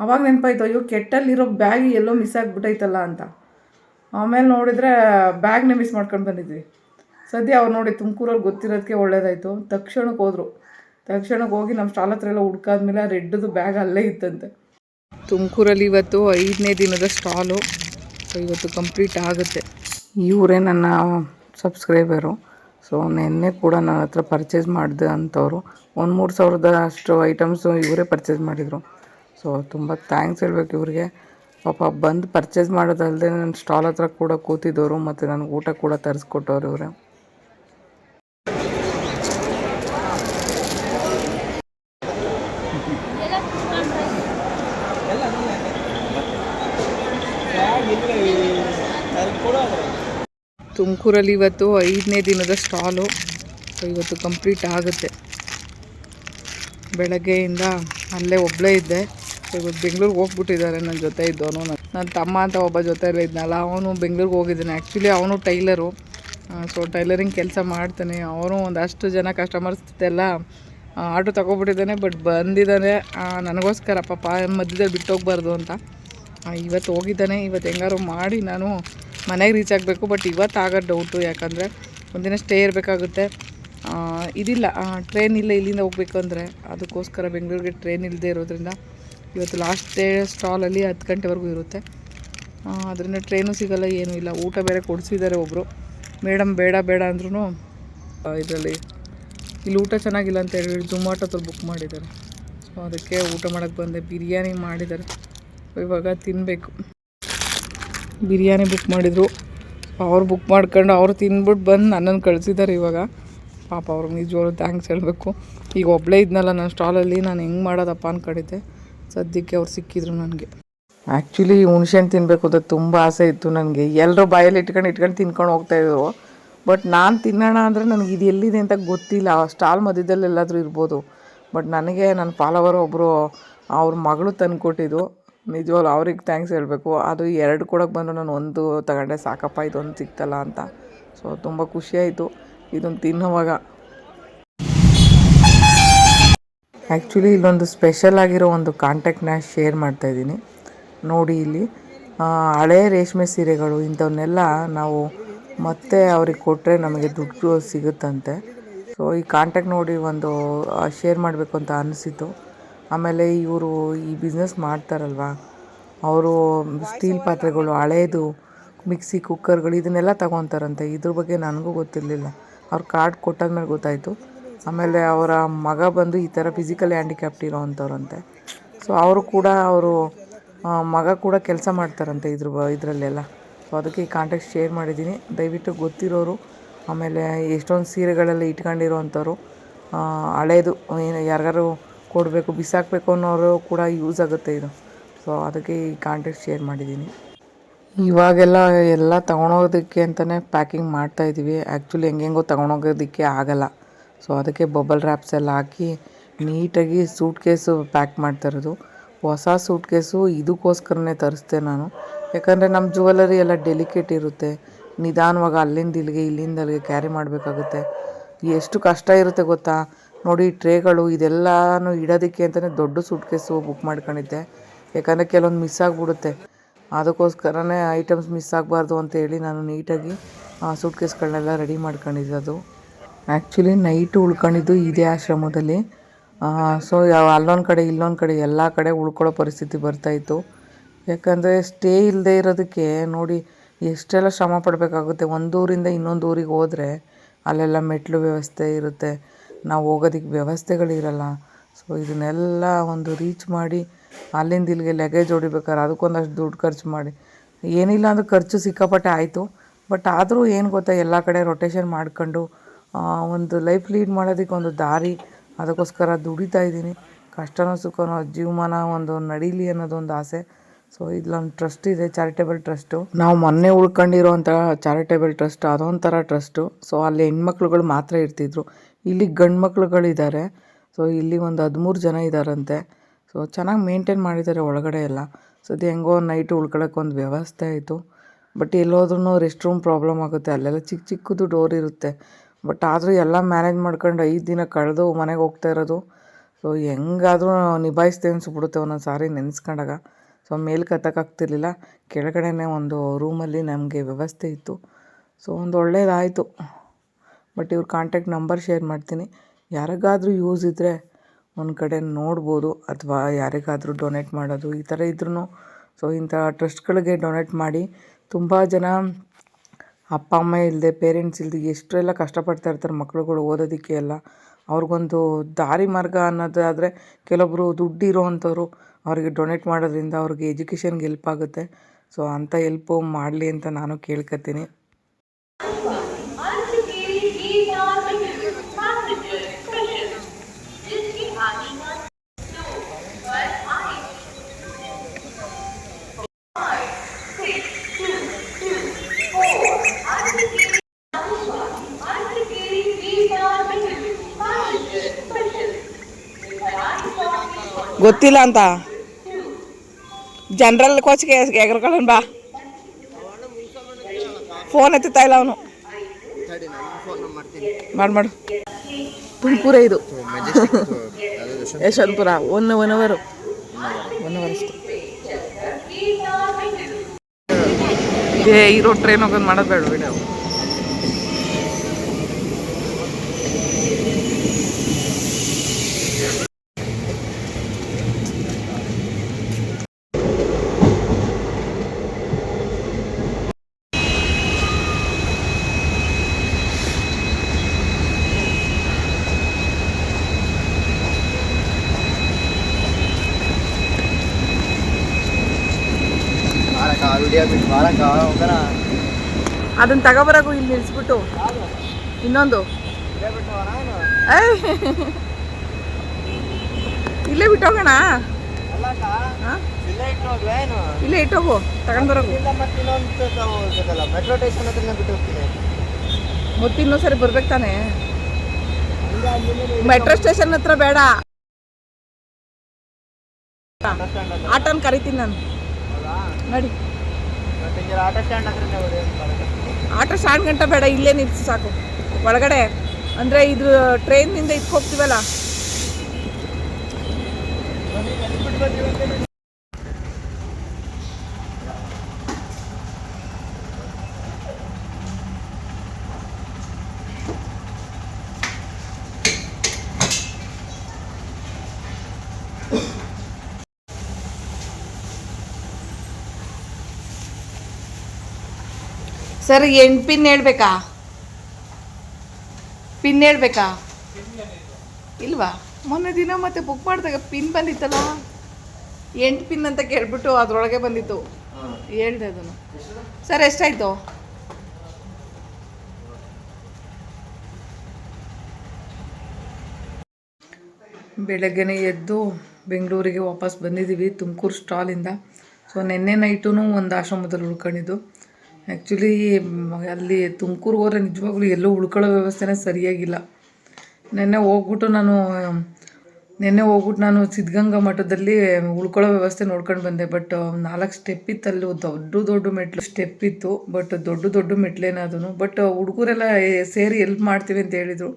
ಅವಾಗ ನೆನಪಾಯ್ತು, ಅಯ್ಯೋ, ಕೆಟ್ಟಲ್ಲಿರೋ ಬ್ಯಾಗ್ ಎಲ್ಲೋ ಮಿಸ್ ಆಗಿಬಿಟ್ಟೈತಲ್ಲ ಅಂತ. ಆಮೇಲೆ ನೋಡಿದರೆ ಬ್ಯಾಗ್ನೇ ಮಿಸ್ ಮಾಡ್ಕೊಂಡು ಬಂದಿದ್ವಿ. ಸದ್ಯ ಅವ್ರು ನೋಡಿ ತುಮಕೂರಲ್ಲಿ ಗೊತ್ತಿರೋದಕ್ಕೆ ಒಳ್ಳೇದಾಯಿತು. ತಕ್ಷಣಕ್ಕೆ ಹೋದರು. ತಕ್ಷಣಕ್ಕೆ ಹೋಗಿ ನಮ್ಮ ಸ್ಟಾಲ್ ಹತ್ರ ಎಲ್ಲ ಹುಡ್ಕಾದ್ಮೇಲೆ ರೆಡ್ದು ಬ್ಯಾಗ್ ಅಲ್ಲೇ ಇತ್ತಂತೆ. ತುಮಕೂರಲ್ಲಿ ಇವತ್ತು ಐದನೇ ದಿನದ ಸ್ಟಾಲು. ಸೊ ಇವತ್ತು ಕಂಪ್ಲೀಟ್ ಆಗುತ್ತೆ. ಇವರೇ ನನ್ನ ಸಬ್ಸ್ಕ್ರೈಬರು. ಸೊ ನಿನ್ನೆ ಕೂಡ ನನ್ನ ಹತ್ರ ಪರ್ಚೇಸ್ ಮಾಡಿದೆ ಅಂಥವ್ರು ಒಂದು ಮೂರು ಸಾವಿರದ ಅಷ್ಟು ಐಟಮ್ಸು ಇವರೇ ಪರ್ಚೇಸ್ ಮಾಡಿದರು. ಸೊ ತುಂಬ ಥ್ಯಾಂಕ್ಸ್ ಹೇಳ್ಬೇಕು ಇವ್ರಿಗೆ. ಪಾಪ ಬಂದು ಪರ್ಚೇಸ್ ಮಾಡೋದಲ್ಲದೆ ನನ್ನ ಸ್ಟಾಲ್ ಹತ್ರ ಕೂಡ ಕೂತಿದ್ದವರು ಮತ್ತು ನನಗೆ ಊಟ ಕೂಡ ತರಿಸ್ಕೊಟ್ಟವ್ರು ಇವರೇ. ತುಮಕೂರಲ್ಲಿ ಇವತ್ತು ಐದನೇ ದಿನದ ಸ್ಟಾಲು. ಸೊ ಇವತ್ತು ಕಂಪ್ಲೀಟ್ ಆಗುತ್ತೆ. ಬೆಳಗ್ಗೆಯಿಂದ ಅಲ್ಲೇ ಒಬ್ಬಳೇ ಇದ್ದೆ. ಇವತ್ತು ಬೆಂಗ್ಳೂರಿಗೆ ಹೋಗ್ಬಿಟ್ಟಿದ್ದಾರೆ ನನ್ನ ಜೊತೆ ಇದ್ದವನು. ನನ್ನ ತಮ್ಮ ಅಂತ ಒಬ್ಬ ಜೊತೆಯಲ್ಲೇ ಇದ್ನಲ್ಲ, ಅವನು ಬೆಂಗ್ಳೂರಿಗೆ ಹೋಗಿದ್ದಾನೆ. ಆ್ಯಕ್ಚುಲಿ ಅವನು ಟೈಲರು. ಸೊ ಟೈಲರಿಂಗ್ ಕೆಲಸ ಮಾಡ್ತಾನೆ. ಅವನು ಒಂದಷ್ಟು ಜನ ಕಸ್ಟಮರ್ಸ್ ಎಲ್ಲ ಆರ್ಡ್ರ್ ತೊಗೊಬಿಟ್ಟಿದ್ದಾನೆ ಬಟ್ ಬಂದಿದ್ದಾನೆ. ನನಗೋಸ್ಕರ, ಪಾಪ ಮಧ್ಯದಲ್ಲಿ ಬಿಟ್ಟು ಹೋಗ್ಬಾರ್ದು ಅಂತ ಇವತ್ತು ಹೋಗಿದ್ದಾನೆ. ಇವತ್ತು ಹೆಂಗಾರು ಮಾಡಿ ನಾನು ಮನೆಗೆ ರೀಚ್ ಆಗಬೇಕು ಬಟ್ ಇವತ್ತು ಆಗೋ ಡೌಟು ಯಾಕಂದರೆ ಒಂದಿನ ಸ್ಟೇ ಇರಬೇಕಾಗುತ್ತೆ. ಇದಿಲ್ಲ. ಟ್ರೈನ್ ಇಲ್ಲ ಇಲ್ಲಿಂದ ಹೋಗ್ಬೇಕು ಅಂದರೆ, ಅದಕ್ಕೋಸ್ಕರ ಬೆಂಗಳೂರಿಗೆ ಟ್ರೈನ್ ಇಲ್ಲದೆ ಇರೋದ್ರಿಂದ ಇವತ್ತು ಲಾಸ್ಟ್ ಡೇ ಸ್ಟಾಲಲ್ಲಿ ಹತ್ತು ಗಂಟೆವರೆಗೂ ಇರುತ್ತೆ. ಅದರಿಂದ ಟ್ರೈನು ಸಿಗಲ್ಲ, ಏನೂ ಇಲ್ಲ. ಊಟ ಬೇರೆ ಕೊಡಿಸಿದ್ದಾರೆ ಒಬ್ಬರು ಮೇಡಮ್ ಬೇಡ ಬೇಡ ಅಂದ್ರೂ ಇದರಲ್ಲಿ ಇಲ್ಲಿ ಊಟ ಚೆನ್ನಾಗಿಲ್ಲ ಅಂತ ಹೇಳಿ ಝೊಮ್ಯಾಟೋದಲ್ಲಿ ಬುಕ್ ಮಾಡಿದ್ದಾರೆ. ಸೊ ಅದಕ್ಕೆ ಊಟ ಮಾಡೋಕ್ಕೆ ಬಂದೆ. ಬಿರಿಯಾನಿ ಮಾಡಿದ್ದಾರೆ. ಇವಾಗ ತಿನ್ನಬೇಕು ಬಿರಿಯಾನಿ ಬುಕ್ ಮಾಡಿದರು. ಅವ್ರು ಬುಕ್ ಮಾಡ್ಕೊಂಡು ಅವ್ರು ತಿನ್ಬಿಟ್ಟು ಬಂದು ನನ್ನನ್ನು ಕಳಿಸಿದ್ದಾರೆ ಇವಾಗ. ಪಾಪ ಅವ್ರಿಗೆ ನಿಜವಾಗ್ಲೂ ಥ್ಯಾಂಕ್ಸ್ ಹೇಳಬೇಕು. ಈಗ ಒಬ್ಬಳೇ ಇದ್ನಲ್ಲ ನನ್ನ ಸ್ಟಾಲಲ್ಲಿ ನಾನು ಹೆಂಗೆ ಮಾಡೋದಪ್ಪ ಅನ್ಕೊಂಡಿದ್ದೆ. ಸದ್ಯಕ್ಕೆ ಅವ್ರು ಸಿಕ್ಕಿದ್ರು ನನಗೆ. ಆ್ಯಕ್ಚುಲಿ ಹುಣ್ಸೆಹಣ್ಣು ತಿನ್ನಬೇಕು ಅಂತ ತುಂಬ ಆಸೆ ಇತ್ತು ನನಗೆ. ಎಲ್ಲರೂ ಬಾಯಲ್ಲಿ ಇಟ್ಕೊಂಡು ಇಟ್ಕೊಂಡು ತಿನ್ಕೊಂಡು ಹೋಗ್ತಾಯಿದ್ರು ಬಟ್ ನಾನು ತಿನ್ನೋಣ ಅಂದರೆ ನನಗೆ ಇದು ಎಲ್ಲಿದೆ ಅಂತ ಗೊತ್ತಿಲ್ಲ. ಸ್ಟಾಲ್ ಮಧ್ಯದಲ್ಲಿ ಎಲ್ಲಾದರೂ ಇರ್ಬೋದು. ಬಟ್ ನನಗೆ ನನ್ನ ಫಾಲೋವರ್ ಒಬ್ಬರು ಅವ್ರ ಮಗಳು ತಂದುಕೊಟ್ಟಿದ್ದು. ನಿಜವಾಗ್ಲೂ ಅವ್ರಿಗೆ ಥ್ಯಾಂಕ್ಸ್ ಹೇಳಬೇಕು. ಅದು ಎರಡು ಕೊಡೋಕೆ ಬಂದು ನಾನು ಒಂದು ತಗೊಂಡೆ. ಸಾಕಪ್ಪ, ಇದೊಂದು ಸಿಕ್ತಲ್ಲ ಅಂತ. ಸೊ ತುಂಬ ಖುಷಿಯಾಯಿತು ಇದೊಂದು ತಿನ್ನೋವಾಗ. ಆ್ಯಕ್ಚುಲಿ ಇಲ್ಲೊಂದು ಸ್ಪೆಷಲ್ ಆಗಿರೋ ಒಂದು ಕಾಂಟ್ಯಾಕ್ಟ್ನ ಶೇರ್ ಮಾಡ್ತಾ ಇದ್ದೀನಿ. ನೋಡಿ ಇಲ್ಲಿ ಹಳೆ ರೇಷ್ಮೆ ಸೀರೆಗಳು ಇಂಥವನ್ನೆಲ್ಲ ನಾವು ಮತ್ತೆ ಅವ್ರಿಗೆ ಕೊಟ್ಟರೆ ನಮಗೆ ದುಡ್ಡು ಸಿಗುತ್ತಂತೆ. ಸೊ ಈ ಕಾಂಟ್ಯಾಕ್ಟ್ ನೋಡಿ ಒಂದು ಶೇರ್ ಮಾಡಬೇಕು ಅಂತ ಅನಿಸಿತು ಆಮೇಲೆ ಇವರು ಈ ಬಿಸ್ನೆಸ್ ಮಾಡ್ತಾರಲ್ವ? ಅವರು ಸ್ಟೀಲ್ ಪಾತ್ರೆಗಳು, ಹಳೇದು ಮಿಕ್ಸಿ ಕುಕ್ಕರ್ಗಳು ಇದನ್ನೆಲ್ಲ ತಗೊತಾರಂತೆ. ಇದ್ರ ಬಗ್ಗೆ ನನಗೂ ಗೊತ್ತಿರಲಿಲ್ಲ. ಅವ್ರು ಕಾರ್ಡ್ ಕೊಟ್ಟಾದ್ಮೇಲೆ ಗೊತ್ತಾಯಿತು. ಆಮೇಲೆ ಅವರ ಮಗ ಬಂದು ಈ ಥರ ಫಿಸಿಕಲಿ ಹ್ಯಾಂಡಿಕ್ಯಾಪ್ಟ್ ಇರೋ ಅಂಥವ್ರಂತೆ. ಸೊ ಅವರು ಕೂಡ ಅವರು ಮಗ ಕೂಡ ಕೆಲಸ ಮಾಡ್ತಾರಂತೆ ಇದ್ರ ಬ ಇದರಲ್ಲೆಲ್ಲ. ಸೊ ಅದಕ್ಕೆ ಈ ಕಾಂಟ್ಯಾಕ್ಟ್ ಶೇರ್ ಮಾಡಿದ್ದೀನಿ. ದಯವಿಟ್ಟು ಗೊತ್ತಿರೋರು ಆಮೇಲೆ ಎಷ್ಟೊಂದು ಸೀರೆಗಳೆಲ್ಲ ಇಟ್ಕೊಂಡಿರೋ ಅಂಥವ್ರು ಆ, ಹಳೇದು ಏನು ಯಾರಿಗಾರು ಕೊಡಬೇಕು ಬಿಸಾಕಬೇಕು ಅನ್ನೋರು ಕೂಡ ಯೂಸ್ ಆಗುತ್ತೆ ಇದು. ಸೊ ಅದಕ್ಕೆ ಈ ಕಾಂಟ್ಯಾಕ್ಟ್ ಶೇರ್ ಮಾಡಿದ್ದೀನಿ. ಇವಾಗೆಲ್ಲ ಎಲ್ಲ ತೊಗೊಂಡೋಗೋದಕ್ಕೆ ಅಂತಲೇ ಪ್ಯಾಕಿಂಗ್ ಮಾಡ್ತಾಯಿದ್ದೀವಿ ಆ್ಯಕ್ಚುಲಿ ಹೆಂಗೆಂಗೋ ತೊಗೊಂಡೋಗೋದಕ್ಕೆ ಆಗಲ್ಲ. ಸೊ ಅದಕ್ಕೆ ಬಬಲ್ ರ್ಯಾಪ್ಸ್ ಎಲ್ಲ ಹಾಕಿ ನೀಟಾಗಿ ಸೂಟ್ ಕೇಸು ಪ್ಯಾಕ್ ಮಾಡ್ತಾ ಇರೋದು. ಹೊಸ ಸೂಟ್ ಕೇಸು ಇದಕ್ಕೋಸ್ಕರನೇ ತರಿಸ್ದೆ ನಾನು. ಯಾಕಂದರೆ ನಮ್ಮ ಜುವೆಲರಿ ಎಲ್ಲ ಡೆಲಿಕೇಟ್ ಇರುತ್ತೆ. ನಿಧಾನವಾಗಿ ಅಲ್ಲಿಂದ ಇಲ್ಲಿಗೆ, ಇಲ್ಲಿಂದ ಅಲ್ಲಿಗೆ ಕ್ಯಾರಿ ಮಾಡಬೇಕಾಗುತ್ತೆ. ಎಷ್ಟು ಕಷ್ಟ ಇರುತ್ತೆ ಗೊತ್ತಾ? ನೋಡಿ ಟ್ರೇಗಳು ಇದೆಲ್ಲನೂ ಇಡೋದಕ್ಕೆ ಅಂತಲೇ ದೊಡ್ಡ ಸೂಟ್ ಕೇಸು ಬುಕ್ ಮಾಡ್ಕೊಂಡಿದ್ದೆ. ಯಾಕಂದರೆ ಕೆಲವೊಂದು ಮಿಸ್ ಆಗಿಬಿಡುತ್ತೆ. ಅದಕ್ಕೋಸ್ಕರನೇ ಐಟಮ್ಸ್ ಮಿಸ್ ಆಗಬಾರ್ದು ಅಂತೇಳಿ ನಾನು ನೀಟಾಗಿ ಸೂಟ್ ಕೇಸ್ಗಳನ್ನೆಲ್ಲ ರೆಡಿ ಮಾಡ್ಕೊಂಡಿದ್ದು ಆ್ಯಕ್ಚುಲಿ ನೈಟು ಉಳ್ಕೊಂಡಿದ್ದು ಇದೇ ಆಶ್ರಮದಲ್ಲಿ. ಸೊ ಅಲ್ಲೊಂದು ಕಡೆ, ಇಲ್ಲೊಂದು ಕಡೆ, ಎಲ್ಲ ಕಡೆ ಉಳ್ಕೊಳ್ಳೋ ಪರಿಸ್ಥಿತಿ ಬರ್ತಾಯಿತ್ತು ಯಾಕಂದರೆ ಸ್ಟೇ ಇಲ್ಲದೆ ಇರೋದಕ್ಕೆ ನೋಡಿ ಎಷ್ಟೆಲ್ಲ ಶ್ರಮ ಪಡಬೇಕಾಗುತ್ತೆ. ಒಂದು ಇನ್ನೊಂದು ಊರಿಗೆ ಹೋದರೆ ಅಲ್ಲೆಲ್ಲ ಮೆಟ್ಲು ವ್ಯವಸ್ಥೆ ಇರುತ್ತೆ. ನಾವು ಹೋಗೋದಕ್ಕೆ ವ್ಯವಸ್ಥೆಗಳಿರಲ್ಲ ಸೊ ಇದನ್ನೆಲ್ಲ ಒಂದು ರೀಚ್ ಮಾಡಿ ಅಲ್ಲಿಂದ ಇಲ್ಲಿಗೆ ಲಗೇಜ್ ಹೊಡಿಬೇಕಾದ್ರೆ ಅದಕ್ಕೊಂದಷ್ಟು ದುಡ್ಡು ಖರ್ಚು ಮಾಡಿ. ಏನಿಲ್ಲ ಅಂದ್ರೆ ಖರ್ಚು ಸಿಕ್ಕಾಪಟ್ಟೆ ಆಯಿತು. ಬಟ್ ಆದರೂ ಏನು ಗೊತ್ತಾ, ಎಲ್ಲ ಕಡೆ ರೊಟೇಷನ್ ಮಾಡ್ಕೊಂಡು ಒಂದು ಲೈಫ್ ಲೀಡ್ ಮಾಡೋದಕ್ಕೆ ಒಂದು ದಾರಿ, ಅದಕ್ಕೋಸ್ಕರ ದುಡಿತಾ ಇದ್ದೀನಿ. ಕಷ್ಟನೋ ಸುಖನೋ ಜೀವಮಾನ ಒಂದು ನಡೀಲಿ ಅನ್ನೋದೊಂದು ಆಸೆ. ಸೊ ಇದೊಂದು ಟ್ರಸ್ಟ್ ಇದೆ ಚಾರಿಟೇಬಲ್ ಟ್ರಸ್ಟು ನಾವು ಮೊನ್ನೆ ಉಳ್ಕೊಂಡಿರೋಂಥ ಚಾರಿಟೇಬಲ್ ಟ್ರಸ್ಟ್ ಅದೊಂಥರ ಟ್ರಸ್ಟು ಸೊ ಅಲ್ಲಿ ಹೆಣ್ಮಕ್ಳುಗಳು ಮಾತ್ರ ಇರ್ತಿದ್ರು. ಇಲ್ಲಿ ಗಂಡು ಮಕ್ಳುಗಳಿದ್ದಾರೆ ಸೊ ಇಲ್ಲಿ ಒಂದು ಹದಿಮೂರು ಜನ ಇದ್ದಾರಂತೆ ಸೊ ಚೆನ್ನಾಗಿ ಮೇಂಟೈನ್ ಮಾಡಿದ್ದಾರೆ ಒಳಗಡೆ ಎಲ್ಲ. ಸೊ ಅದು ಹೆಂಗೋ ನೈಟ್ ಉಳ್ಕೊಳ್ಳೋಕೆ ಒಂದು ವ್ಯವಸ್ಥೆ ಆಯಿತು. ಬಟ್ ಎಲ್ಲೋದ್ರೂ ರೆಸ್ಟ್ ರೂಮ್ ಪ್ರಾಬ್ಲಮ್ ಆಗುತ್ತೆ. ಅಲ್ಲೆಲ್ಲ ಚಿಕ್ಕ ಚಿಕ್ಕದು ಡೋರ್ ಇರುತ್ತೆ. ಬಟ್ ಆದರೂ ಎಲ್ಲ ಮ್ಯಾನೇಜ್ ಮಾಡ್ಕೊಂಡು ಐದು ದಿನ ಕಳೆದು ಮನೆಗೆ ಹೋಗ್ತಾ ಇರೋದು. ಸೊ ಹೆಂಗಾದ್ರೂ ನಿಭಾಯಿಸ್ದೆ ಅನ್ಸ್ಬಿಡುತ್ತೆ ಒಂದೊಂದು ಸಾರಿ ನೆನೆಸ್ಕೊಂಡಾಗ. ಸೊ ಮೇಲೆ ಕತ್ತಕ್ಕಾಗ್ತಿರ್ಲಿಲ್ಲ ಕೆಳಗಡೆನೇ ಒಂದು ರೂಮಲ್ಲಿ ನಮಗೆ ವ್ಯವಸ್ಥೆ ಇತ್ತು. ಸೊ ಒಂದು ಒಳ್ಳೇದಾಯಿತು. ಬಟ್ ಇವ್ರ ಕಾಂಟ್ಯಾಕ್ಟ್ ನಂಬರ್ ಶೇರ್ ಮಾಡ್ತೀನಿ. ಯಾರಿಗಾದ್ರೂ ಯೂಸ್ ಇದ್ದರೆ ಒಂದು ಕಡೆ ನೋಡ್ಬೋದು. ಅಥವಾ ಯಾರಿಗಾದರೂ ಡೊನೇಟ್ ಮಾಡೋದು ಈ ಥರ ಇದ್ರೂ ಸೊ ಇಂಥ ಟ್ರಸ್ಟ್ಗಳಿಗೆ ಡೊನೇಟ್ ಮಾಡಿ ತುಂಬ ಜನ ಅಪ್ಪ, ಅಮ್ಮ ಇಲ್ಲದೆ ಪೇರೆಂಟ್ಸ್ ಇಲ್ಲದೆ ಎಷ್ಟೆಲ್ಲ ಕಷ್ಟಪಡ್ತಾ ಇರ್ತಾರೆ ಮಕ್ಳುಗಳು ಓದೋದಕ್ಕೆ ಎಲ್ಲ. ಅವ್ರಿಗೊಂದು ದಾರಿ ಮಾರ್ಗ ಅನ್ನೋದಾದರೆ ಕೆಲವೊಬ್ಬರು ದುಡ್ಡು ಇರೋವಂಥವ್ರು ಅವರಿಗೆ ಡೊನೇಟ್ ಮಾಡೋದ್ರಿಂದ ಅವ್ರಿಗೆ ಎಜುಕೇಷನ್ಗೆ ಹೆಲ್ಪ್ ಆಗುತ್ತೆ. ಸೊ ಅಂಥ ಎಲ್ಪು ಮಾಡಲಿ ಅಂತ ನಾನು ಕೇಳ್ಕೊತೀನಿ ಗೊತ್ತಿಲ್ಲ ಅಂತ. ಜನರಲ್ ಕೋಚ್ಗೆ ಎಗರ್ಕೊಳ್ಳೋಣ ಬಾ. ಫೋನ್ ಎತ್ತುತ್ತಾ ಇಲ್ಲ ಅವನು. ಮಾಡಿ ಮಾಡು. ತುಮಕೂರ ಇದು. ಯಶವಂತಪುರ ಒನ್ ಒನ್ ಅವರು. ಒನ್ ಅವರ್ ಅಷ್ಟೇ. ಏ ಇರೋ ಟ್ರೈನ್ ಹೋಗೋದು ಮಾಡೋದು ಬೇಡ ವಿಡಿಯೋ ಬಿಟ್ಟು ಹೋಗೋಣ. ಅದನ್ನ ತಗೋಬರಾಗು ಇಲ್ಲಿ ನಿಲ್ಸ್ಬಿಟ್ಟು. ಇನ್ನೊಂದು. ಇಲ್ಲೇ ಬಿಟ್ಟು ಹೋಗೋಣ! ಇಲ್ಲೇ ಇಟ್ಟು ಹೋಗು ಏನು? ಇಲ್ಲೇ ಇಟ್ಟೋಗು ತಗೊಂಡ್ ಬರೋಗು ಇಲ್ಲ ಮತ್ತೆ ಇನ್ನೊಂದು ಹೋಗ್ಬೇಕಲ್ಲ ಮೆಟ್ರೋ ಸ್ಟೇಷನ್ ಹತ್ರನೇ ಬಿಟ್ಟು ಹೋಗ್ತೀನಿ. ಮತ್ತೆ ಇನ್ನೊಂದು ಸರಿ ಬರ್ಬೇಕು ತಾನೆ? ಮೆಟ್ರೋ ಸ್ಟೇಷನ್ ಹತ್ರ ಬೇಡ. ಆಟೋನ್ ಕರಿತೀನಿ ನಾನು. ನಡಿ. ಆಟೋ ಸ್ಟ್ಯಾಂಡ್ ಗಂಟ ಬೇಡ ಇಲ್ಲೇ ನಿಲ್ಸಿ ಸಾಕು. ಒಳಗಡೆ ಅಂದರೆ ಇದು ಟ್ರೈನಿಂದ ಇದಕ್ಕೆ ಸರ್ ಎಂಟು ಪಿನ್ ಹೇಳ್ಬೇಕಾ? ಪಿನ್ ಹೇಳ್ಬೇಕಾ? ಇಲ್ವಾ? ಮೊನ್ನೆ ದಿನ ಮತ್ತೆ ಬುಕ್ ಮಾಡಿದಾಗ ಪಿನ್ ಬಂದಿತ್ತಲ್ಲ? ಎಂಟು ಪಿನ್ ಅಂತ ಕೇಳ್ಬಿಟ್ಟು ಅದರೊಳಗೆ ಬಂದಿತ್ತು. ಹೇಳ್ದೆ ಅದನ್ನು. ಸರ್, ಎಷ್ಟಾಯಿತು? ಬೆಳಗ್ಗೆನೇ ಎದ್ದು ಬೆಂಗಳೂರಿಗೆ ವಾಪಸ್ ಬಂದಿದ್ದೀವಿ, ತುಮಕೂರು ಸ್ಟಾಲಿಂದ. ಸೊ ನಿನ್ನೆ ನೈಟೂ ಒಂದು ಆಶ್ರಮದಲ್ಲಿ ಉಳ್ಕೊಂಡಿದ್ದು. ಆ್ಯಕ್ಚುಲಿ ಅಲ್ಲಿ ತುಮಕೂರು ಹೋದ್ರೆ ನಿಜವಾಗ್ಲೂ ಎಲ್ಲೂ ಉಳ್ಕೊಳ್ಳೋ ವ್ಯವಸ್ಥೆನೇ ಸರಿಯಾಗಿಲ್ಲ. ನೆನ್ನೆ ಹೋಗ್ಬಿಟ್ಟು ನಾನು, ನೆನ್ನೆ ಹೋಗ್ಬಿಟ್ಟು ನಾನು ಸಿದ್ಧಗಂಗಾ ಮಠದಲ್ಲಿ ಉಳ್ಕೊಳ್ಳೋ ವ್ಯವಸ್ಥೆ ನೋಡ್ಕೊಂಡು ಬಂದೆ. ಬಟ್ ನಾಲ್ಕು ಸ್ಟೆಪ್ ಇತ್ತು ಅಲ್ಲಿ ದೊಡ್ಡ ದೊಡ್ಡ ಮೆಟ್ಲು ಸ್ಟೆಪ್ ಇತ್ತು. ಬಟ್ ದೊಡ್ಡ ದೊಡ್ಡ ಮೆಟ್ಲೇನ ಬಟ್ ಹುಡುಗರೆಲ್ಲ ಸೇರಿ ಎಲ್ಪ್ ಮಾಡ್ತೀವಿ ಅಂತ ಹೇಳಿದರು.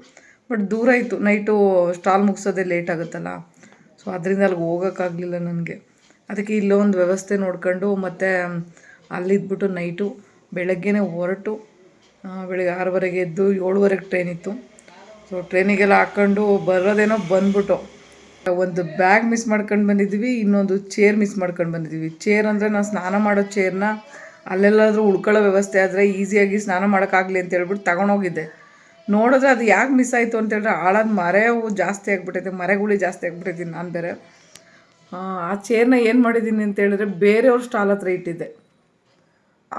ಬಟ್ ದೂರ ಇತ್ತು. ನೈಟು ಸ್ಟಾಲ್ ಮುಗಿಸೋದೇ ಲೇಟ್ ಆಗುತ್ತಲ್ಲ. ಸೊ ಅದರಿಂದ ಅಲ್ಲಿಗೆ ಹೋಗೋಕ್ಕಾಗಲಿಲ್ಲ ನನಗೆ. ಅದಕ್ಕೆ ಇಲ್ಲೊಂದು ವ್ಯವಸ್ಥೆ ನೋಡ್ಕೊಂಡು ಮತ್ತು ಅಲ್ಲಿದ್ಬಿಟ್ಟು ನೈಟು ಬೆಳಗ್ಗೆನೇ ಹೊರಟು ಬೆಳಗ್ಗೆ ಆರೂವರೆಗೆ ಎದ್ದು ಏಳುವರೆಗೆ ಟ್ರೈನ್ ಇತ್ತು. ಸೊ ಟ್ರೈನಿಗೆಲ್ಲ ಹಾಕ್ಕೊಂಡು ಬರೋದೇನೋ ಬಂದ್ಬಿಟ್ಟು, ಒಂದು ಬ್ಯಾಗ್ ಮಿಸ್ ಮಾಡ್ಕೊಂಡು ಬಂದಿದ್ವಿ, ಇನ್ನೊಂದು ಚೇರ್ ಮಿಸ್ ಮಾಡ್ಕೊಂಡು ಬಂದಿದ್ವಿ. ಚೇರ್ ಅಂದರೆ ನಾವು ಸ್ನಾನ ಮಾಡೋ ಚೇರ್ನ ಅಲ್ಲೆಲ್ಲಾದರೂ ಉಳ್ಕೊಳ್ಳೋ ವ್ಯವಸ್ಥೆ ಆದರೆ ಈಸಿಯಾಗಿ ಸ್ನಾನ ಮಾಡೋಕ್ಕಾಗಲಿ ಅಂತ ಹೇಳ್ಬಿಟ್ಟು ತಗೊಂಡೋಗಿದ್ದೆ. ನೋಡಿದ್ರೆ ಅದು ಯಾಕೆ ಮಿಸ್ ಆಯಿತು ಅಂತ ಹೇಳಿದ್ರೆ ಆಳದ ಮರೆವು ಜಾಸ್ತಿ ಆಗಿಬಿಟ್ಟೈತೆ, ಮರೆಗುಳಿ ಜಾಸ್ತಿ ಆಗಿಬಿಟ್ಟಿದ್ದೀನಿ ನಾನು ಬೇರೆ. ಆ ಚೇರ್ನ ಏನು ಮಾಡಿದ್ದೀನಿ ಅಂತ ಹೇಳಿದ್ರೆ ಬೇರೆಯವ್ರ ಸ್ಟಾಲ್ ಹತ್ರ ಇಟ್ಟಿದ್ದೆ.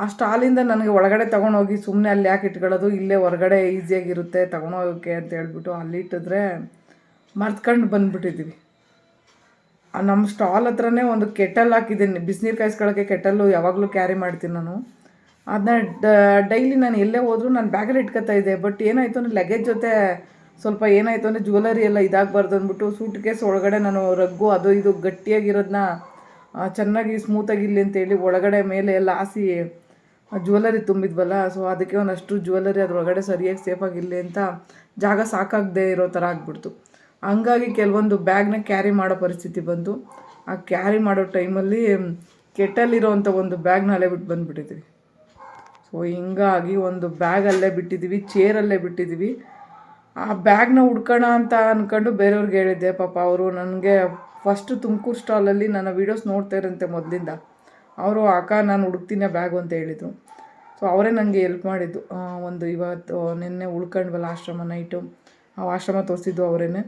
ಆ ಸ್ಟಾಲಿಂದ ನನಗೆ ಒಳಗಡೆ ತೊಗೊಂಡೋಗಿ ಸುಮ್ಮನೆ ಅಲ್ಲಿ ಯಾಕೆ ಇಟ್ಕೊಳ್ಳೋದು? ಇಲ್ಲೇ ಹೊರಗಡೆ ಈಸಿಯಾಗಿರುತ್ತೆ, ತೊಗೊಂಡೋಗೋಕ್ಕೆ ಅಂತ ಹೇಳ್ಬಿಟ್ಟು ಅಲ್ಲಿ ಇಟ್ಟಿದ್ರೆ ಮರ್ತ್ಕೊಂಡು ಬಂದ್ಬಿಟ್ಟಿದ್ದೀವಿ ನಮ್ಮ ಸ್ಟಾಲ್ ಹತ್ರನೇ ಒಂದು ಕೆಟಲ್ ಹಾಕಿದ್ದೀನಿ. ಬಿಸಿನೀರು ಕಾಯಿಸ್ಕೊಳ್ಳೋಕ್ಕೆ ಕೆಟಲ್ಲು ಯಾವಾಗಲೂ ಕ್ಯಾರಿ ಮಾಡ್ತೀನಿ ನಾನು. ಅದನ್ನ ಡೈಲಿ ನಾನು ಎಲ್ಲೇ ಹೋದರೂ ನಾನು ಬ್ಯಾಗಲ್ಲಿ ಇಟ್ಕೊತಾ ಇದ್ದೆ. ಬಟ್ ಏನಾಯಿತು ಅಂದರೆ ಲಗೇಜ್ ಜೊತೆ ಸ್ವಲ್ಪ ಏನಾಯಿತು ಅಂದರೆ ಜ್ಯುವೆಲರಿ ಎಲ್ಲ ಇದಾಗಬಾರ್ದು ಅಂದ್ಬಿಟ್ಟು ಸೂಟ್ ಕೇಸ್ ಒಳಗಡೆ ನಾನು ರಗ್ಗು ಅದು ಇದು ಗಟ್ಟಿಯಾಗಿರೋದನ್ನ ಚೆನ್ನಾಗಿ ಸ್ಮೂತಾಗಿರಲಿ ಅಂತೇಳಿ ಒಳಗಡೆ ಮೇಲೆ ಎಲ್ಲ ಹಾಸಿ ಜ್ಯುವೆಲರಿ ತುಂಬಿದ್ವಲ್ಲ ಸೊ ಅದಕ್ಕೆ ಒಂದಷ್ಟು ಜ್ಯುವೆಲರಿ ಅದ್ರೊಳಗಡೆ ಸರಿಯಾಗಿ ಸೇಫಾಗಿಲ್ಲ ಅಂತ ಜಾಗ ಸಾಕಾಗದೇ ಇರೋ ಥರ ಆಗ್ಬಿಡ್ತು. ಹಂಗಾಗಿ ಕೆಲವೊಂದು ಬ್ಯಾಗ್ನ ಕ್ಯಾರಿ ಮಾಡೋ ಪರಿಸ್ಥಿತಿ ಬಂತು ಆ ಕ್ಯಾರಿ ಮಾಡೋ ಟೈಮಲ್ಲಿ ಕೆಟ್ಟಲ್ಲಿರೋವಂಥ ಒಂದು ಬ್ಯಾಗ್ನ ಅಲ್ಲೇ ಬಿಟ್ಟು ಬಂದುಬಿಟ್ಟಿದ್ವಿ. ಸೊ ಹಿಂಗಾಗಿ ಒಂದು ಬ್ಯಾಗ್ ಅಲ್ಲೇ ಬಿಟ್ಟಿದ್ದೀವಿ ಚೇರಲ್ಲೇ ಬಿಟ್ಟಿದ್ದೀವಿ ಆ ಬ್ಯಾಗ್ನ ಹುಡ್ಕೋಣ ಅಂತ ಅಂದ್ಕೊಂಡು ಬೇರೆಯವ್ರಿಗೆ ಹೇಳಿದ್ದೆ, ಪಾಪ, ಅವರು ನನಗೆ ಫಸ್ಟ್ ತುಮಕೂರು ಸ್ಟಾಲಲ್ಲಿ ನನ್ನ ವೀಡಿಯೋಸ್ ನೋಡ್ತಾ ಇರಂತೆ ಮೊದಲಿಂದ. ಅವರು ಅಕ್ಕ ನಾನು ಹುಡುಕ್ತೀನಿ ಬ್ಯಾಗ್ ಅಂತ ಹೇಳಿದರು. ಸೊ ಅವರೇ ನನಗೆ ಎಲ್ಪ್ ಮಾಡಿದ್ದು. ಒಂದು ಇವತ್ತು ನಿನ್ನೆ ಉಳ್ಕೊಂಡ್ವಲ್ಲ ಆಶ್ರಮ ನೈಟು ಆ ಆಶ್ರಮ ತೋರಿಸಿದ್ದು ಅವರೇನೆ.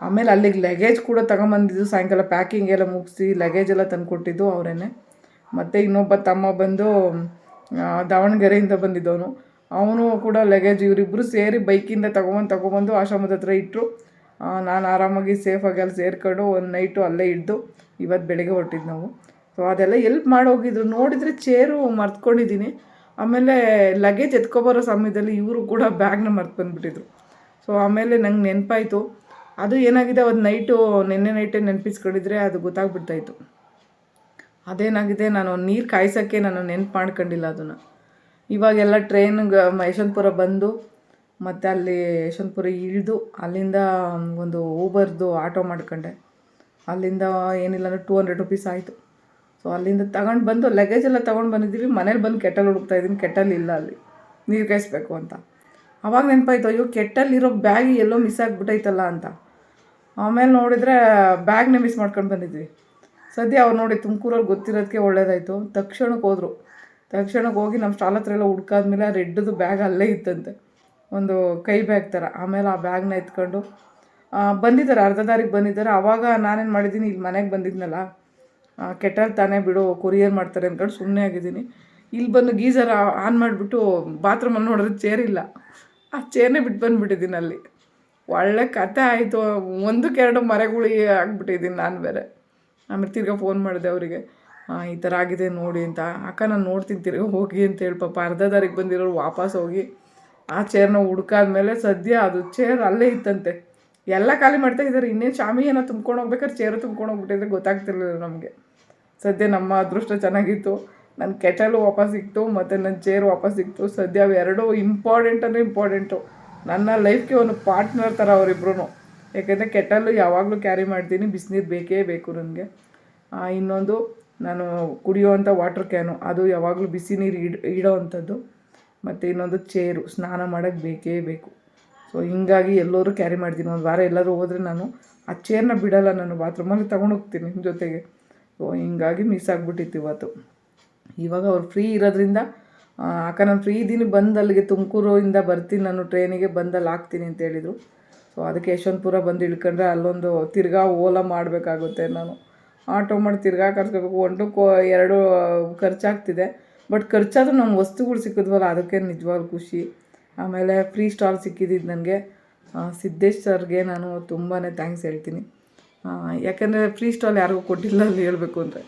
ಆಮೇಲೆ ಅಲ್ಲಿಗೆ ಲಗೇಜ್ ಕೂಡ ತಗೊಂಬಂದಿದ್ದು. ಸಾಯಂಕಾಲ ಪ್ಯಾಕಿಂಗ್ ಎಲ್ಲ ಮುಗಿಸಿ ಲಗೇಜ್ ಎಲ್ಲ ತಂದುಕೊಟ್ಟಿದ್ದು ಅವರೇನೆ. ಮತ್ತು ಇನ್ನೊಬ್ಬ ತಮ್ಮ ಬಂದು ದಾವಣಗೆರೆಯಿಂದ ಬಂದಿದ್ದವನು. ಅವನು ಕೂಡ ಲಗೇಜ್ ಇವರಿಬ್ಬರು ಸೇರಿ ಬೈಕಿಂದ ತಗೊಬಂದು ತಗೊಬಂದು ಆಶ್ರಮದ ಹತ್ರ ಇಟ್ಟರು ನಾನು ಆರಾಮಾಗಿ ಸೇಫಾಗಿ ಅಲ್ಲಿ ಸೇರ್ಕೊಂಡು ಒಂದು ನೈಟು ಅಲ್ಲೇ ಇದ್ದು. ಇವತ್ತು ಬೆಳಗ್ಗೆ ಹೊರಟಿದ್ದು ನಾವು. ಸೊ ಅದೆಲ್ಲ ಎಲ್ಪ್ ಮಾಡೋಗಿದ್ರು. ನೋಡಿದರೆ ಚೇರು ಮರ್ತ್ಕೊಂಡಿದ್ದೀನಿ ಆಮೇಲೆ ಲಗೇಜ್ ಎತ್ಕೊಬರೋ ಸಮಯದಲ್ಲಿ ಇವರು ಕೂಡ ಬ್ಯಾಗ್ನ ಮರ್ತು ಬಂದುಬಿಟ್ಟಿದ್ರು. ಸೊ ಆಮೇಲೆ ನಂಗೆ ನೆನಪಾಯಿತು. ಅದು ಏನಾಗಿದೆ ಅವತ್ತು ನೈಟು ನಿನ್ನೆ ನೈಟೇ ನೆನಪಿಸ್ಕೊಂಡಿದ್ರೆ ಅದು ಗೊತ್ತಾಗ್ಬಿಡ್ತಾಯಿತ್ತು. ಅದೇನಾಗಿದೆ, ನಾನು ನೀರು ಕಾಯಿಸೋಕ್ಕೆ ನಾನು ನೆನ್ಪು ಮಾಡ್ಕೊಂಡಿಲ್ಲ ಅದನ್ನು. ಇವಾಗೆಲ್ಲ ಟ್ರೈನ್ಗೆ ಯಶವಂತಪುರ ಬಂದು, ಮತ್ತು ಅಲ್ಲಿ ಯಶವಂತಪುರ ಇಳಿದು, ಅಲ್ಲಿಂದ ಒಂದು ಊಬರ್ದು ಆಟೋ ಮಾಡ್ಕೊಂಡೆ. ಅಲ್ಲಿಂದ ಏನಿಲ್ಲ ಅಂದರೆ ಟೂ ಹಂಡ್ರೆಡ್ ರುಪೀಸ್ ಆಯಿತು. ಸೊ ಅಲ್ಲಿಂದ ತಗೊಂಡು ಬಂದು ಲಗೇಜ್ ಎಲ್ಲ ತೊಗೊಂಡು ಬಂದಿದ್ದೀವಿ. ಮನೇಲಿ ಬಂದು ಕೆಟ್ಟಲ್ಲಿ ಹುಡುಕ್ತಾ ಇದ್ದೀನಿ ಕೆಟ್ಟಲ್ ಇಲ್ಲ ಅಲ್ಲಿ. ನೀರು ಕಾಯಿಸ್ಬೇಕು ಅಂತ. ಆವಾಗ ನೆನಪಾಯ್ತು, ಅಯ್ಯೋ ಕೆಟ್ಟಲ್ಲಿರೋ ಬ್ಯಾಗ್ ಎಲ್ಲೋ ಮಿಸ್ ಆಗಿಬಿಟ್ಟೈತಲ್ಲ ಅಂತ. ಆಮೇಲೆ ನೋಡಿದರೆ ಬ್ಯಾಗ್ನೇ ಮಿಸ್ ಮಾಡ್ಕೊಂಡು ಬಂದಿದ್ವಿ. ಸದ್ಯ ಅವ್ರು ನೋಡಿ ತುಮಕೂರಲ್ಲಿ ಗೊತ್ತಿರೋದಕ್ಕೆ ಒಳ್ಳೇದಾಯಿತು. ತಕ್ಷಣಕ್ಕೆ ಹೋದರು. ತಕ್ಷಣಕ್ಕೆ ಹೋಗಿ ನಮ್ಮ ಸ್ಟಾಲ್ ಹತ್ರ ಎಲ್ಲ ಹುಡ್ಕಾದ್ಮೇಲೆ ರೆಡ್ದು ಬ್ಯಾಗ್ ಅಲ್ಲೇ ಇತ್ತಂತೆ. ಒಂದು ಕೈ ಬ್ಯಾಗ್ ಥರ ಆಮೇಲೆ ಆ ಬ್ಯಾಗ್ನ ಎತ್ಕೊಂಡು ಬಂದಿದ್ದಾರೆ. ಅರ್ಧ ದಾರಿಗೆ ಬಂದಿದ್ದಾರೆ. ಆವಾಗ ನಾನೇನು ಮಾಡಿದ್ದೀನಿ ಇಲ್ಲಿ ಮನೆಗೆ ಬಂದಿದ್ನಲ್ಲ. ಕೆಟ್ಟಲ್ ತಾನೇ ಬಿಡು ಕೊರಿಯರ್ ಮಾಡ್ತಾರೆ ಅಂದ್ಕೊಂಡು ಸುಮ್ಮನೆ ಆಗಿದ್ದೀನಿ. ಇಲ್ಲಿ ಬಂದು ಗೀಸರ್ ಆನ್ ಮಾಡಿಬಿಟ್ಟು ಬಾತ್ರೂಮಲ್ಲಿ ನೋಡಿದ್ರೆ ಚೇರ್ ಇಲ್ಲ. ಆ ಚೇರ್ನೇ ಬಿಟ್ಟು ಬಂದುಬಿಟ್ಟಿದ್ದೀನಿ ಅಲ್ಲಿ. ಒಳ್ಳೆ ಕತೆ ಆಯಿತು. ಒಂದಕ್ಕೆ ಎರಡು ಮರೆಗುಳಿ ಆಗಿಬಿಟ್ಟಿದ್ದೀನಿ ನಾನು ಬೇರೆ. ಆಮೇಲೆ ತಿರ್ಗಾ ಫೋನ್ ಮಾಡಿದೆ ಅವರಿಗೆ. ಈ ಥರ ಆಗಿದೆ ನೋಡಿ ಅಂತ. ಅಕ್ಕ, ನಾನು ನೋಡ್ತೀನಿ, ತಿರ್ಗಾ ಹೋಗಿ ಅಂತ ಹೇಳಿ ಪಾಪ. ಅರ್ಧ ದಾರಿಗೆ ಬಂದಿರೋರು ವಾಪಸ್ ಹೋಗಿ ಆ ಚೇರ್ನ ಹುಡ್ಕಾದ್ಮೇಲೆ ಸದ್ಯ ಅದು ಚೇರ್ ಅಲ್ಲೇ ಇತ್ತಂತೆ. ಎಲ್ಲ ಖಾಲಿ ಮಾಡ್ತಾ ಇದ್ದಾರೆ. ಇನ್ನೇನು ಶಾಮಿ ಏನೋ ತುಂಬ್ಕೊಂಡು ಹೋಗ್ಬೇಕಾದ್ರೆ ಚೇರು ತುಂಬ್ಕೊಂಡು ಹೋಗ್ಬಿಟ್ಟಿದ್ರೆ ಗೊತ್ತಾಗ್ತಿರ್ಲಿಲ್ಲ ನಮಗೆ. ಸದ್ಯ ನಮ್ಮ ಅದೃಷ್ಟ ಚೆನ್ನಾಗಿತ್ತು. ನನ್ನ ಕೆಟಲು ವಾಪಸ್ ಸಿಕ್ತು, ಮತ್ತು ನನ್ನ ಚೇರು ವಾಪಸ್ ಸಿಕ್ತು. ಸದ್ಯ ಅವೆರಡೂ ಇಂಪಾರ್ಟೆಂಟ್ ಅಂದರೆ ಇಂಪಾರ್ಟೆಂಟು ನನ್ನ ಲೈಫ್ಗೆ ಒಂದು ಪಾರ್ಟ್ನರ್ ಥರ ಅವರಿಬ್ರು ಯಾಕೆಂದರೆ ಕೆಟಲ್ಲು ಯಾವಾಗಲೂ ಕ್ಯಾರಿ ಮಾಡ್ತೀನಿ. ಬಿಸಿನೀರು ಬೇಕೇ ಬೇಕು ನನಗೆ. ಇನ್ನೊಂದು ನಾನು ಕುಡಿಯೋವಂಥ ವಾಟ್ರ್ ಕ್ಯಾನು ಅದು ಯಾವಾಗಲೂ ಬಿಸಿ ನೀರು ಇಡ್, ಇಡೋ ಅಂಥದ್ದು. ಮತ್ತು ಇನ್ನೊಂದು ಚೇರು. ಸ್ನಾನ ಮಾಡೋಕ್ಕೆ ಬೇಕೇ ಬೇಕು. ಸೊ ಹಿಂಗಾಗಿ ಎಲ್ಲರೂ ಕ್ಯಾರಿ ಮಾಡ್ತೀನಿ. ಒಂದು ವಾರ ಎಲ್ಲರೂ ಹೋದರೆ ನಾನು ಆ ಚೇರ್ನ ಬಿಡೋಲ್ಲ ನಾನು. ಬಾತ್ರೂಮಲ್ಲಿ ಹೋಗ್ತೀನಿ ಜೊತೆಗೆ. ಸೊ ಹಿಂಗಾಗಿ ಮಿಸ್ ಆಗಿಬಿಟ್ಟಿತ್ತು ಇವತ್ತು. ಇವಾಗ ಅವ್ರು ಫ್ರೀ ಇರೋದ್ರಿಂದ ಅಕ್ಕ ನಾನು ಫ್ರೀ ಇದ್ದೀನಿ, ಬಂದು ಅಲ್ಲಿಗೆ ತುಮಕೂರಿಂದ ಬರ್ತೀನಿ. ನಾನು ಟ್ರೈನಿಗೆ ಬಂದಲ್ಲಿ ಹಾಕ್ತೀನಿ ಅಂತ ಹೇಳಿದರು. ಸೊ ಅದಕ್ಕೆ ಯಶವಂತಪುರ ಬಂದು ಇಳ್ಕೊಂಡ್ರೆ ಅಲ್ಲೊಂದು ತಿರ್ಗಾ ಓಲಾ ಮಾಡಬೇಕಾಗುತ್ತೆ ನಾನು. ಆಟೋ ಮಾಡಿ ತಿರ್ಗಾ ಕರ್ಸ್ಕೋಬೇಕು. ಒಂದು ಕೋ, ಎರಡು ಖರ್ಚಾಗ್ತಿದೆ. ಬಟ್ ಖರ್ಚಾದ್ರೂ ನಮ್ಮ ವಸ್ತುಗಳು ಸಿಕ್ಕಿದ್ವಲ್ಲ, ಅದಕ್ಕೆ ನಿಜವಾಗ್ಲೂ ಖುಷಿ. ಆಮೇಲೆ ಫ್ರೀ ಸ್ಟಾಲ್ ಸಿಕ್ಕಿದ್ದಿದ್ದು ನನಗೆ ಸಿದ್ದೇಶ್ ಸರ್ಗೆ ನಾನು ತುಂಬಾ ಥ್ಯಾಂಕ್ಸ್ ಹೇಳ್ತೀನಿ. ಯಾಕೆಂದರೆ ಫ್ರೀ ಸ್ಟಾಲ್ ಯಾರಿಗೂ ಕೊಟ್ಟಿಲ್ಲ ಅಲ್ಲಿ ಹೇಳಬೇಕು ಅಂದರೆ.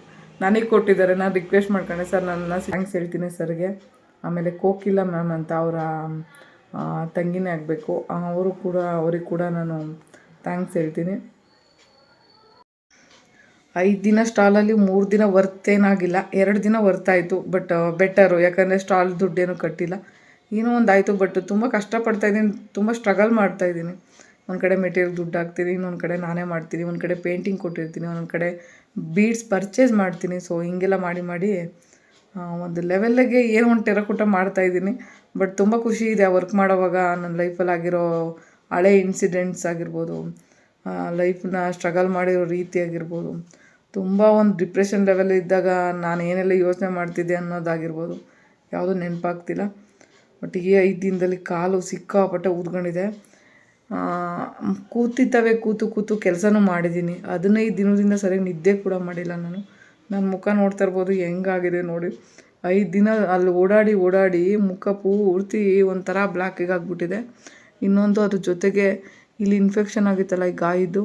ನನಗೆ ಕೊಟ್ಟಿದ್ದಾರೆ, ನಾನು ರಿಕ್ವೆಸ್ಟ್ ಮಾಡ್ಕೊಂಡೆ. ಸರ್ ನನ್ನ ಥ್ಯಾಂಕ್ಸ್ ಹೇಳ್ತೀನಿ ಸರ್ಗೆ. ಆಮೇಲೆ ಕೋಕಿಲ್ಲ ಮ್ಯಾಮ್ ಅಂತ ಅವರ ತಂಗಿನೇ ಆಗಬೇಕು. ಅವರು ಕೂಡ, ಅವ್ರಿಗೆ ಕೂಡ ನಾನು ಥ್ಯಾಂಕ್ಸ್ ಹೇಳ್ತೀನಿ. ಐದು ದಿನ ಸ್ಟಾಲಲ್ಲಿ ಮೂರು ದಿನ ವರ್ತ್ ಏನಾಗಿಲ್ಲ. ಎರಡು ದಿನ ವರ್ತ್ ಆಯಿತು ಬಟ್ ಬೆಟರು ಯಾಕಂದರೆ ಸ್ಟಾಲ್ ದುಡ್ಡೇನು ಕಟ್ಟಿಲ್ಲ. ಏನೋ ಒಂದು ಆಯಿತು ಬಟ್ ತುಂಬ ಕಷ್ಟಪಡ್ತಾ ಇದ್ದೀನಿ ತುಂಬ ಸ್ಟ್ರಗಲ್ ಮಾಡ್ತಾ ಇದ್ದೀನಿ. ಒಂದು ಕಡೆ ಮೆಟೀರಿಯಲ್ ದುಡ್ಡು ಹಾಕ್ತೀನಿ ಇನ್ನೊಂದು ಕಡೆ ನಾನೇ ಮಾಡ್ತೀನಿ ಒಂದು ಕಡೆ ಪೇಂಟಿಂಗ್ ಕೊಟ್ಟಿರ್ತೀನಿ ಒಂದೊಂದು ಕಡೆ ಬೀಡ್ಸ್ ಪರ್ಚೇಸ್ ಮಾಡ್ತೀನಿ. ಸೊ ಹಿಂಗೆಲ್ಲ ಮಾಡಿ ಮಾಡಿ ಆ, ಒಂದು ಲೆವೆಲ್ಗೆ ಏನೋ ಒಂದು ಮಾಡ್ತಾ ಮಾಡ್ತಾಯಿದ್ದೀನಿ ಬಟ್ ತುಂಬ ಖುಷಿ ಇದೆ ವರ್ಕ್ ಮಾಡೋವಾಗ ನನ್ನ ಲೈಫಲ್ಲಿ ಆಗಿರೋ ಹಳೆ ಇನ್ಸಿಡೆಂಟ್ಸ್ ಆಗಿರ್ಬೋದು ಲೈಫ್ನ ಸ್ಟ್ರಗಲ್ ಮಾಡಿರೋ ರೀತಿ ಆಗಿರ್ಬೋದು. ತುಂಬ ಒಂದು ಡಿಪ್ರೆಷನ್ ಲೆವೆಲ್ ಇದ್ದಾಗ ನಾನು ಏನೆಲ್ಲ ಯೋಚನೆ ಮಾಡ್ತಿದ್ದೆ ಅನ್ನೋದಾಗಿರ್ಬೋದು. ಯಾವುದೂ ನೆನಪಾಗ್ತಿಲ್ಲ. ಬಟ್ ಈ ಐದು ದಿನದಲ್ಲಿ ಕಾಲು ಸಿಕ್ಕಾಪಟ್ಟೆ ಊದ್ಕೊಂಡಿದೆ. ಕೂತಿದ್ದಾವೆ ಕೂತು ಕೂತು ಕೆಲಸನೂ ಮಾಡಿದ್ದೀನಿ. ಹದಿನೈದು ದಿನದಿಂದ ಸರಿಯಾಗಿ ನಿದ್ದೆ ಕೂಡ ಮಾಡಿಲ್ಲ ನಾನು. ನನ್ನ ಮುಖ ನೋಡ್ತಾ ಇರ್ಬೋದು, ಹೆಂಗಾಗಿದೆ ನೋಡಿ. ಐದು ದಿನ ಅಲ್ಲಿ ಓಡಾಡಿ ಓಡಾಡಿ ಮುಖ ಪೂರ್ತಿ ಒಂಥರ ಬ್ಲ್ಯಾಕಿಗೆ ಆಗಿಬಿಟ್ಟಿದೆ. ಇನ್ನೊಂದು ಅದ್ರ ಜೊತೆಗೆ ಇಲ್ಲಿ ಇನ್ಫೆಕ್ಷನ್ ಆಗಿತ್ತಲ್ಲ ಈ ಗಾಯಿದ್ದು.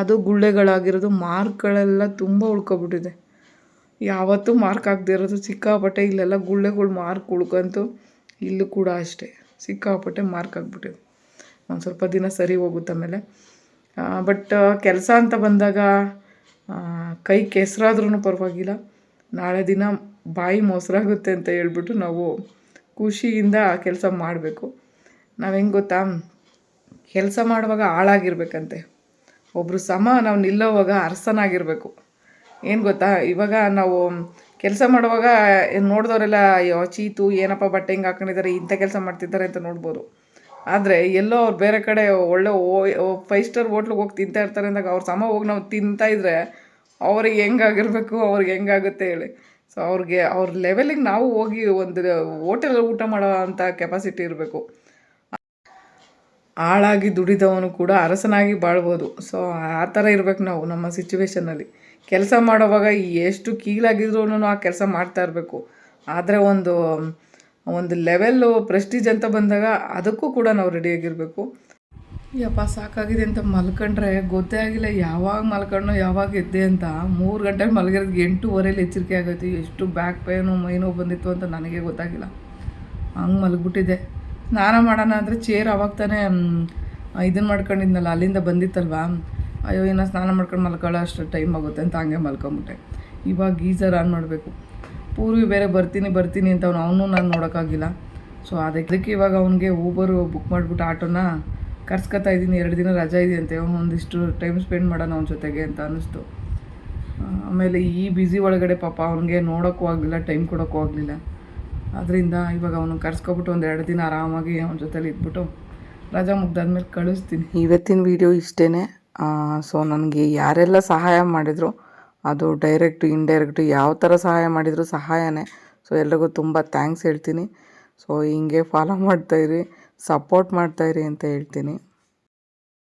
ಅದು ಗುಳ್ಳೆಗಳಾಗಿರೋದು, ಮಾರ್ಕ್ಗಳೆಲ್ಲ ತುಂಬ ಉಳ್ಕೊಬಿಟ್ಟಿದೆ. ಯಾವತ್ತೂ ಮಾರ್ಕ್ ಆಗದೆ ಇರೋದು. ಸಿಕ್ಕಾಪಟ್ಟೆ ಇಲ್ಲೆಲ್ಲ ಗುಳ್ಳೆಗಳು ಮಾರ್ಕ್ ಉಳ್ಕೊಂತು. ಇಲ್ಲೂ ಕೂಡ ಅಷ್ಟೇ. ಸಿಕ್ಕಾಪಟ್ಟೆ ಮಾರ್ಕ್ ಆಗಿಬಿಟ್ಟಿದೆ. ಒಂದು ಸ್ವಲ್ಪ ದಿನ ಸರಿ ಹೋಗುತ್ತೆ ಆಮೇಲೆ. ಬಟ್ ಕೆಲಸ ಅಂತ ಬಂದಾಗ ಕೈ ಕೆಸರಾದ್ರೂ ಪರವಾಗಿಲ್ಲ. ನಾಳೆ ದಿನ ಬಾಯಿ ಮೊಸರಾಗುತ್ತೆ ಅಂತ ಹೇಳ್ಬಿಟ್ಟು ನಾವು ಖುಷಿಯಿಂದ ಕೆಲಸ ಮಾಡಬೇಕು. ನಾವು ಹೆಂಗೆ ಗೊತ್ತಾ? ಕೆಲಸ ಮಾಡುವಾಗ ಆಳಾಗಿರ್ಬೇಕಂತೆ ಒಬ್ಬರು ಸಮ, ನಾವು ನಿಲ್ಲೋವಾಗ ಅರಸನಾಗಿರಬೇಕು. ಏನು ಗೊತ್ತಾ? ಇವಾಗ ನಾವು ಕೆಲಸ ಮಾಡುವಾಗ ನೋಡಿದವರೆಲ್ಲ, ಅಯ್ಯೋ, ಚೀತು, ಏನಪ್ಪ ಬಟ್ಟೆ ಹಿಂಗೆ ಹಾಕೊಂಡಿದ್ದಾರೆ, ಇಂಥ ಕೆಲಸ ಮಾಡ್ತಿದ್ದಾರೆ ಅಂತ ನೋಡ್ಬೋದು. ಆದರೆ ಎಲ್ಲೋ ಅವ್ರು ಬೇರೆ ಕಡೆ ಒಳ್ಳೆ ಫೈವ್ ಸ್ಟಾರ್ ಹೋಟ್ಲಿಗೆ ಹೋಗಿ ತಿಂತಾ ಇರ್ತಾರೆ ಅಂದಾಗ ಅವ್ರ ಸಮ ಹೋಗಿ ನಾವು ತಿಂತಾ ಇದ್ರೆ ಅವ್ರಿಗೆ ಹೆಂಗಾಗಿರ್ಬೇಕು, ಅವ್ರಿಗೆ ಹೆಂಗಾಗುತ್ತೆ ಹೇಳಿ. ಸೊ ಅವ್ರಿಗೆ, ಅವ್ರ ಲೆವೆಲಿಗೆ ನಾವು ಹೋಗಿ ಒಂದು ಹೋಟೆಲಲ್ಲಿ ಊಟ ಮಾಡೋ ಅಂತ ಕೆಪಾಸಿಟಿ ಇರಬೇಕು. ಆಳಾಗಿ ದುಡಿದವನು ಕೂಡ ಅರಸನಾಗಿ ಬಾಳ್ಬೋದು. ಸೊ ಆ ಥರ ಇರಬೇಕು ನಾವು ನಮ್ಮ ಸಿಚುವೇಶನಲ್ಲಿ ಕೆಲಸ ಮಾಡೋವಾಗ ಎಷ್ಟು ಕೀಳಾಗಿದ್ರೂ ಆ ಕೆಲಸ ಮಾಡ್ತಾ ಇರಬೇಕು. ಆದರೆ ಒಂದು ಒಂದು ಲೆವೆಲ್ಲು ಪ್ರೆಸ್ಟೀಜ್ ಅಂತ ಬಂದಾಗ ಅದಕ್ಕೂ ಕೂಡ ನಾವು ರೆಡಿಯಾಗಿರಬೇಕು ಯಪ್ಪ, ಸಾಕಾಗಿದೆ ಅಂತ ಮಲ್ಕೊಂಡ್ರೆ ಗೊತ್ತೇ ಆಗಿಲ್ಲ ಯಾವಾಗ ಮಲ್ಕೊಂಡು ಯಾವಾಗ ಎದ್ದೆ ಅಂತ. ಮೂರು ಗಂಟೆ ಮಲಗಿರೋದು ಎಂಟೂವರೆಲಿ ಎಚ್ಚರಿಕೆ ಆಗೈತಿ ಎಷ್ಟು ಬ್ಯಾಕ್ ಪೇನು ಮೈ ನೋವು ಬಂದಿತ್ತು ಅಂತ ನನಗೆ ಗೊತ್ತಾಗಿಲ್ಲ. ಹಂಗೆ ಮಲಗಿಬಿಟ್ಟಿದ್ದೆ. ಸ್ನಾನ ಮಾಡೋಣ ಅಂದರೆ ಚೇರ್ ಅವಾಗ ತಾನೇ ಇದನ್ನು ಮಾಡ್ಕೊಂಡಿದ್ನಲ್ಲ, ಅಲ್ಲಿಂದ ಬಂದಿತ್ತಲ್ವಾ? ಅಯ್ಯೋ, ಏನೋ ಸ್ನಾನ ಮಾಡ್ಕೊಂಡು ಮಲ್ಕೊಳ್ಳೋ ಅಷ್ಟು ಟೈಮ್ ಆಗುತ್ತೆ ಅಂತ ಹಂಗೆ ಮಲ್ಕೊಂಬಿಟ್ಟೆ. ಇವಾಗ ಗೀಸರ್ ಆನ್ ಮಾಡಬೇಕು. ಪೂರ್ವಿ ಬೇರೆ ಬರ್ತೀನಿ ಬರ್ತೀನಿ ಅಂತ ಅವನು ಅವನು ನಾನು ನೋಡೋಕ್ಕಾಗಿಲ್ಲ. ಸೊ ಅದಕ್ಕೆ ಇವಾಗ ಅವನಿಗೆ ಊಬರು ಬುಕ್ ಮಾಡಿಬಿಟ್ಟು ಆಟೋನ ಕರ್ಸ್ಕೊತಾ ಇದ್ದೀನಿ. ಎರಡು ದಿನ ರಜಾ ಇದೆಯಂತೆ. ಒಂದಿಷ್ಟು ಟೈಮ್ ಸ್ಪೆಂಡ್ ಮಾಡೋಣ ಅವನ ಜೊತೆಗೆ ಅಂತ ಅನ್ನಿಸ್ತು. ಆಮೇಲೆ ಈ ಬ್ಯುಸಿ ಒಳಗಡೆ ಪಾಪ ಅವನಿಗೆ ನೋಡೋಕ್ಕೂ ಆಗಲಿಲ್ಲ ಟೈಮ್ ಕೊಡೋಕ್ಕೂ ಆಗಲಿಲ್ಲ. ಅದರಿಂದ ಇವಾಗ ಅವನು ಕರ್ಸ್ಕೊಬಿಟ್ಟು ಒಂದು ಎರಡು ದಿನ ಆರಾಮಾಗಿ ಅವನ ಜೊತೆಲಿ ಇದ್ಬಿಟ್ಟು ರಜಾ ಮುಗ್ದಾದ್ಮೇಲೆ ಕಳಿಸ್ತೀನಿ. ಇವತ್ತಿನ ವಿಡಿಯೋ ಇಷ್ಟೇ ಸೊ ನನಗೆ ಯಾರೆಲ್ಲ ಸಹಾಯ ಮಾಡಿದರು, ಅದು ಡೈರೆಕ್ಟು ಇಂಡೈರೆಕ್ಟ್ ಯಾವ ಥರ ಸಹಾಯ ಮಾಡಿದರೂ ಸಹಾಯನೇ. ಸೊ ಎಲ್ರಿಗೂ ತುಂಬ ಥ್ಯಾಂಕ್ಸ್ ಹೇಳ್ತೀನಿ. ಸೊ ಹಿಂಗೆ ಫಾಲೋ ಮಾಡ್ತಾಯಿರಿ ಸಪೋರ್ಟ್ ಮಾಡ್ತಾಯಿರಿ ಅಂತ ಹೇಳ್ತೀನಿ.